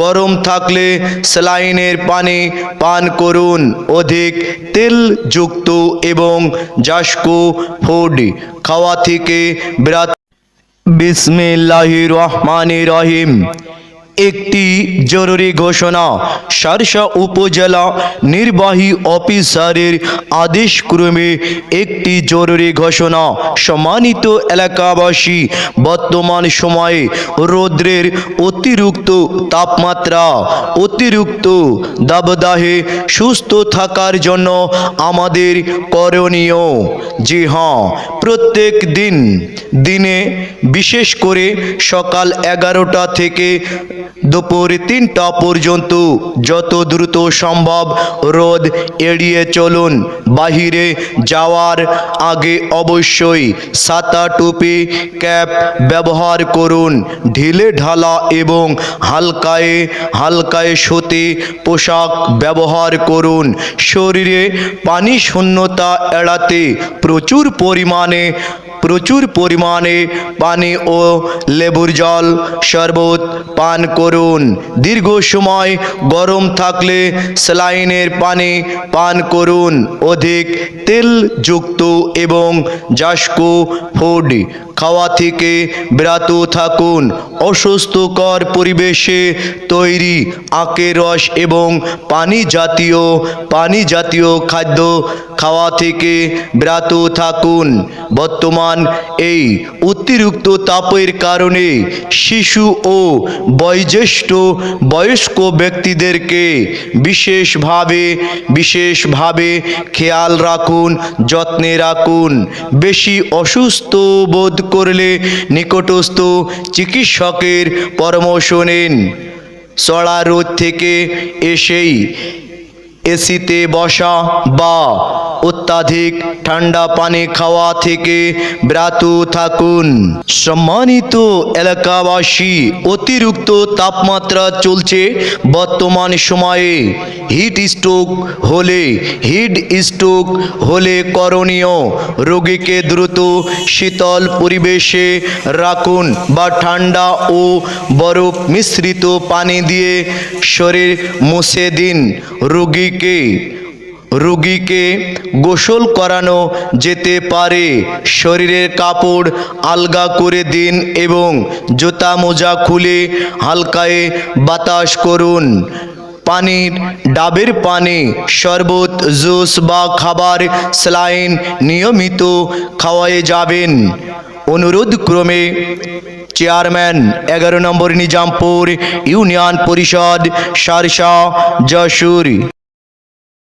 গরম থাকলে স্যালাইনের পানি পান করুন। অধিক তেলযুক্ত এবং জাস্কো ফুড খাওয়া থেকে বিরাত বিসমিল্লাহ রহমানির রহিম। একটি জরুরি ঘোষণা। সারসা উপজেলা নির্বাহী অফিসারের আদেশক্রমে একটি জরুরি ঘোষণা। সম্মানিত এলাকাবাসী, বর্তমান সময়ে রৌদ্রের অতিরিক্ত তাপমাত্রা, অতিরিক্ত দাবদাহে সুস্থ থাকার জন্য আমাদের করণীয়। জি হ্যাঁ প্রত্যেক দিন, দিনে বিশেষ করে সকাল এগারোটা থেকে দুপুর তিনটা পর্যন্ত যত দ্রুত সম্ভব রোদ এড়িয়ে চলুন। বাহিরে যাওয়ার আগে অবশ্যই সাতা টুপি, ক্যাপ ব্যবহার করুন। ঢিলে ঢালা এবং হালকায় হালকায় সতে পোশাক ব্যবহার করুন। শরীরে পানি শূন্যতা এড়াতে প্রচুর পরিমাণে প্রচুর পরিমাণে পানি ও লেবুর জল শরবত পান করুন। দীর্ঘ সময় গরম থাকলে স্যালাইনের পানি পান করুন। অধিক তেলযুক্ত এবং জাস্কো ফুড খাওয়া থেকে বিরত থাকুন। অসুস্থকর পরিবেশে তৈরি আখের রস এবং পানি জাতীয় পানি জাতীয় খাদ্য খাওয়া থেকে বিরত থাকুন। বর্তমান এই অতিরিক্ত তাপের কারণে শিশু ও বয়োজ্যেষ্ঠ বয়স্ক ব্যক্তিদেরকে বিশেষভাবে বিশেষভাবে খেয়াল রাখুন, যত্নে রাখুন। বেশি অসুস্থ বোধ করলে নিকটস্থ চিকিৎসকের পরামর্শ নিন। চড়া রোদ থেকে এসেই এসিতে বসা বা অত্যাধিক ঠান্ডা পানি খাওয়া থেকে ব্রাত থাকুন। সম্মানিত এলাকাবাসী, অতিরিক্ত তাপমাত্রা চলছে বর্তমান সময়ে। হিট স্ট্রোক হলে, হিট স্ট্রোক হলে করণীয়। রোগীকে দ্রুত শীতল পরিবেশে রাখুন বা ঠান্ডা ও বরফ মিশ্রিত পানি দিয়ে শরীর মুছে দিন। রোগীকে রোগীকে গোসল করানো যেতে পারে। শরীরের কাপড় আলগা করে দিন এবং জুতা মোজা খুলে হালকায় বাতাস করুন। পানির ডাবের পানি, শরবত, জুস বা খাবার স্লাইন নিয়মিত খাওয়ায়ে যাবেন। অনুরোধ ক্রমে চেয়ারম্যান, এগারো নম্বর নিজামপুর ইউনিয়ন পরিষদ, সারসা, যশোর।